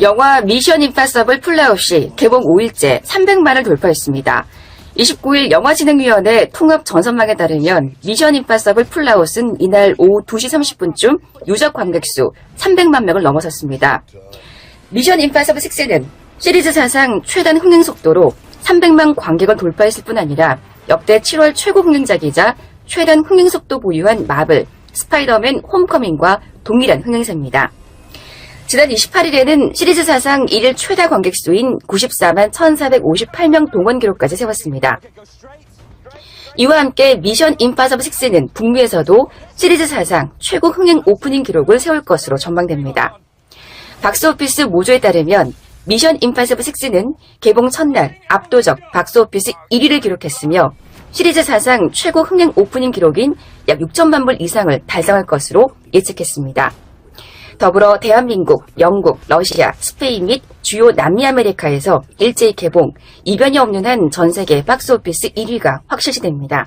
영화 미션 임파서블 플라웃이 개봉 5일째 300만을 돌파했습니다. 29일 영화진흥위원회 통합 전선망에 따르면 미션 임파서블 플라웃은 이날 오후 2시 30분쯤 유적 관객 수 300만 명을 넘어섰습니다. 미션 임파서블 6는 시리즈 사상 최단 흥행 속도로 300만 관객을 돌파했을 뿐 아니라 역대 7월 최고 흥행작이자 최단 흥행 속도 보유한 마블, 스파이더맨 홈커밍과 동일한 흥행세입니다. 지난 28일에는 시리즈 사상 1일 최다 관객 수인 94만 1,458명 동원 기록까지 세웠습니다. 이와 함께 미션 임파서블 6는 북미에서도 시리즈 사상 최고 흥행 오프닝 기록을 세울 것으로 전망됩니다. 박스오피스 모조에 따르면 미션 임파서블 6는 개봉 첫날 압도적 박스오피스 1위를 기록했으며 시리즈 사상 최고 흥행 오프닝 기록인 약 6천만 불 이상을 달성할 것으로 예측했습니다. 더불어 대한민국, 영국, 러시아, 스페인 및 주요 남미 아메리카에서 일제히 개봉, 이변이 없는 한 전 세계 박스오피스 1위가 확실시 됩니다.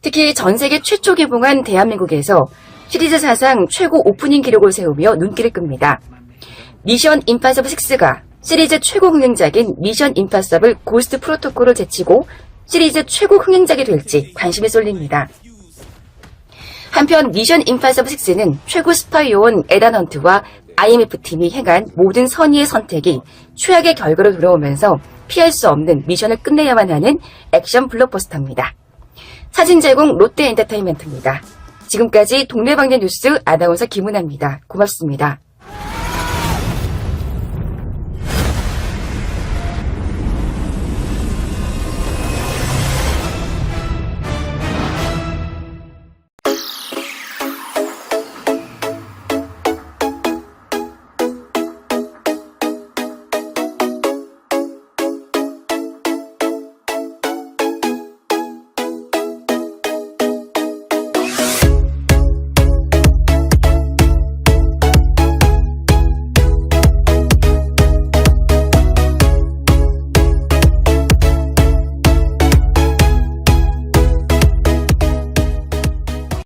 특히 전 세계 최초 개봉한 대한민국에서 시리즈 사상 최고 오프닝 기록을 세우며 눈길을 끕니다. 미션 임파서블 6가 시리즈 최고 흥행작인 미션 임파서블 고스트 프로토콜을 제치고 시리즈 최고 흥행작이 될지 관심이 쏠립니다. 한편 미션 임파서블 6는 최고 스파이 요원 에단 헌트와 IMF팀이 행한 모든 선의의 선택이 최악의 결과로 돌아오면서 피할 수 없는 미션을 끝내야만 하는 액션 블록버스터입니다. 사진 제공 롯데 엔터테인먼트입니다. 지금까지 동네방네 뉴스 아나운서 김은아입니다. 고맙습니다.